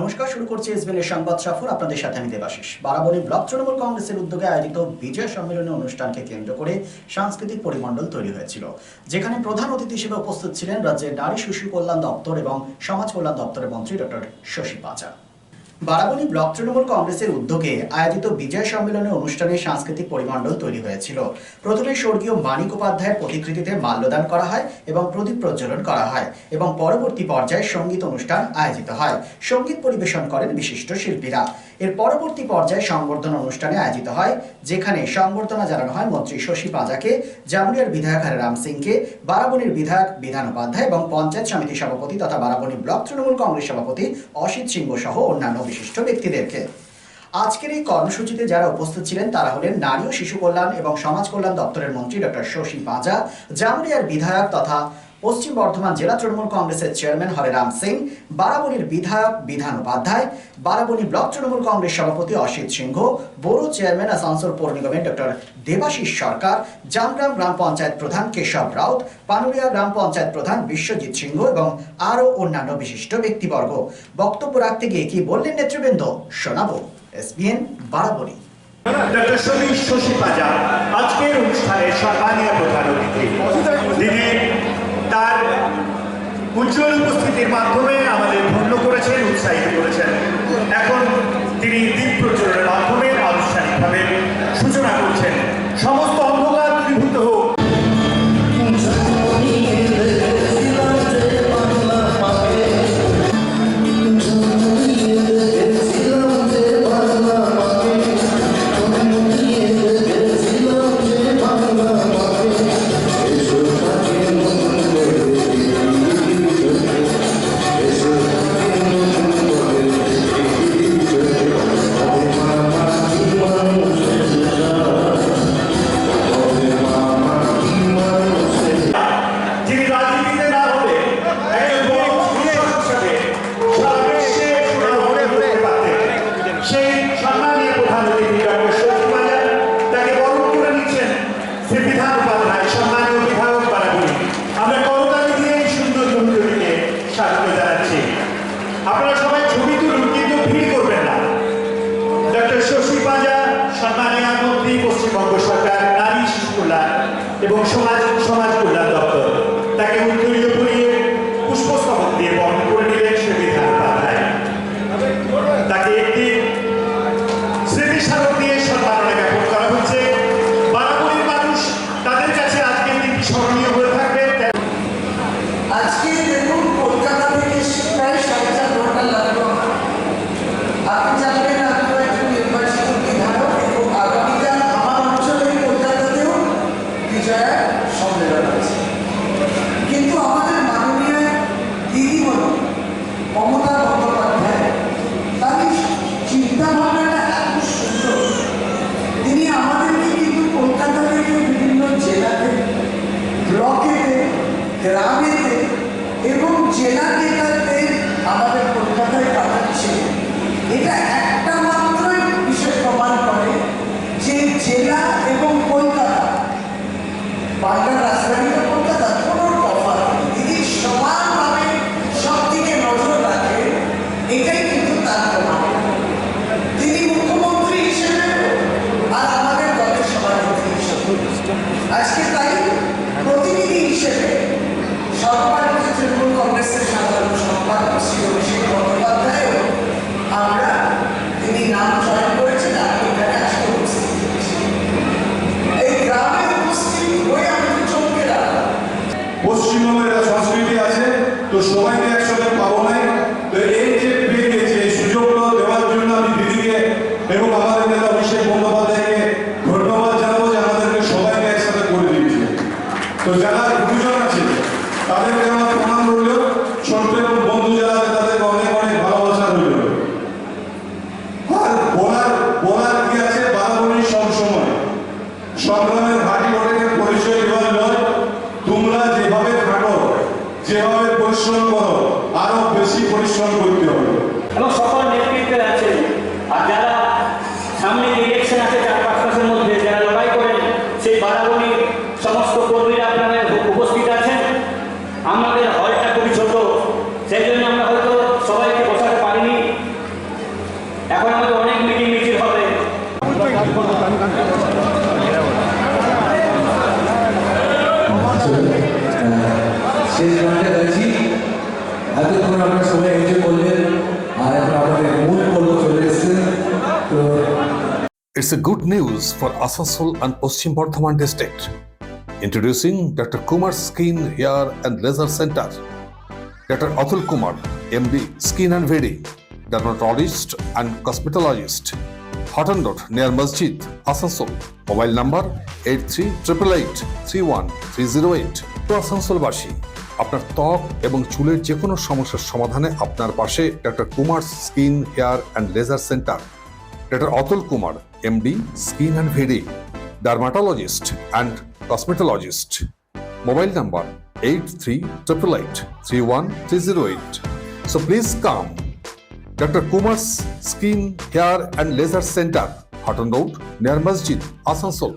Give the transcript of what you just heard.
নমস্কার, শুরু করছি এসবিএল সংবাদ সফর। আপনাদের সাথে আমি দেবাশিস। বারাবণী ব্লক তৃণমূল কংগ্রেসের উদ্যোগে আয়োজিত বিজয় সম্মেলনের অনুষ্ঠানকে কেন্দ্র করে সাংস্কৃতিক পরিমণ্ডল তৈরি হয়েছিল, যেখানে প্রধান অতিথি হিসেবে উপস্থিত ছিলেন রাজ্যের নারী শিশু কল্যাণ দপ্তর এবং সমাজ কল্যাণ দপ্তরের মন্ত্রী ডক্টর শশী পাচা। বারাবণী ব্লক তৃণমূল কংগ্রেসের উদ্যোগে আয়োজিত বিজয় সম্মেলনী অনুষ্ঠানে সাংস্কৃতিক পরিমণ্ডল তৈরি হয়েছিল। প্রথমে স্বর্গীয় মানিক উপাধ্যায়ের প্রতিকৃতিতে মাল্যদান করা হয় এবং প্রদীপ প্রজ্বলন করা হয় এবং পরবর্তী পর্যায়ে সংগীত অনুষ্ঠান আয়োজিত হয়। সংগীত পরিবেশন করেন বিশিষ্ট শিল্পীরা। এর পরবর্তী পর্যায়ে সংবর্ধনা অনুষ্ঠানে আয়োজিত হয়, যেখানে সংবর্ধনা জানানো হয় মন্ত্রী শশী পাঁজাকে, জামুরিয়ার বিধায়ক রাম সিংকে, বারাবণীর বিধায়ক বিধান উপাধ্যায় এবং পঞ্চায়েত সমিতি সভাপতি তথা বারাবণী ব্লক তৃণমূল কংগ্রেস সভাপতি অসিত সিংহ সহ অন্যান্য বিশিষ্ট ব্যক্তিদেরকে। আজকের এই কর্মসূচিতে যারা উপস্থিত ছিলেন, তারা হলেন নারী ও শিশু কল্যাণ এবং সমাজ কল্যাণ দপ্তরের মন্ত্রী ডক্টর শশী পাঁজা জামুরিয়ার বিধায়ক তথা পশ্চিম বর্ধমান জেলা তৃণমূল কংগ্রেসের চেয়ারম্যান হরেরাম সিং, বারাবণীর বিধায়ক বিধান উপাধ্যায়, বারাবণী ব্লক তৃণমূল কংগ্রেস সভাপতি অসিত সিংহ বড় চেয়ারম্যান আসানসোল পৌর নিগমের ডক্টর দেবাশিস সরকার, জামগ্রাম গ্রাম পঞ্চায়েত প্রধান কেশব রাউত পানুরিয়া গ্রাম পঞ্চায়েত প্রধান বিশ্বজিৎ সিংহ এবং আরও অন্যান্য বিশিষ্ট ব্যক্তিবর্গ। বক্তব্য রাখতে গিয়ে কি বললেন নেতৃবৃন্দ? শোনাবো। এসবিএন বারাবণী। ডক্টর আজকের অনুষ্ঠানে সম্মানীয় প্রধান অতিথি। তার উজ্জ্বল উপস্থিতির মাধ্যমে আমাদের ধন্য করেছেন, উৎসাহিত করেছেন। এখন তিনি দ্বীপ প্রচলনের মাধ্যমে আনুষ্ঠানিকভাবে সূচনা করছেন। সমস্ত আপনারা সবাই ছবি তুলুন, কিন্তু ভিড় করবেন না। ডক্টর শশী পাজা, সম্মানীয় মন্ত্রী পশ্চিমবঙ্গ সরকার, নারী শিশু কল্যাণ এবং সমাজ সমাজ কল্যাণ। এটা পশ্চিমবঙ্গের সংস্কৃতি আছে, তো সবাইকে একসাথে পাবো নাই। তো এই যে পেয়ে এই সুযোগগুলো দেওয়ার জন্য আমি দিদিকে এবং আমাদের নেতা অভিষেক বন্দ্যোপাধ্যায়কে ধন্যবাদ জানাব যে আমাদেরকে সবাইকে একসাথে করে দিয়েছে। তো যারা গুরুজন আছে, তাদেরকে আমার প্রণাম রইল। ছোট্ট এবং বন্ধু যারা আছে, তাদেরকে অনেক অনেক ভালোবাসা রইল। আর বলার বলার পরিশ্রম করো আরও বেশি পরিশ্রম করতে হবে। এবং সকল নেতৃত্বের আছে। আর যারা সামনে ইলেকশন আছে চার পাঁচ মাসের মধ্যে যারা লড়াই করেন সেই বাড়াগুলি সমস্ত কর্মীরা আপনারা উপস্থিত আছেন। আমাদের হলটা খুবই ছোট সেই জন্য আমরা হয়তো সবাইকে বসাতে পারিনি। এখন আমাদের অনেক মিটিং মিছিল হবে। আচ্ছা, শেষ It's a good news for Asansol and Oschim Bardhaman district. Introducing Dr. Kumar Skin Hair and Laser Center. Dr. Atul Kumar, MD, Skin and Wedding, dermatologist and cosmetologist, hot and dot near Masjid, Asansol. Mobile number 8388 31308 to Asansol Bashi. আপনার ত্বক এবং চুলের যে কোনো সমস্যার সমাধানে আপনার পাশে doctor Kumar skin hair and laser centre doctor Atul Kumar MD skin and very dermatologist and cosmetologist mobile number eight three triple eight three one three zero eight so please come doctor Kumar skin hair and laser centre Hutton road near মসজিদ আসানসোল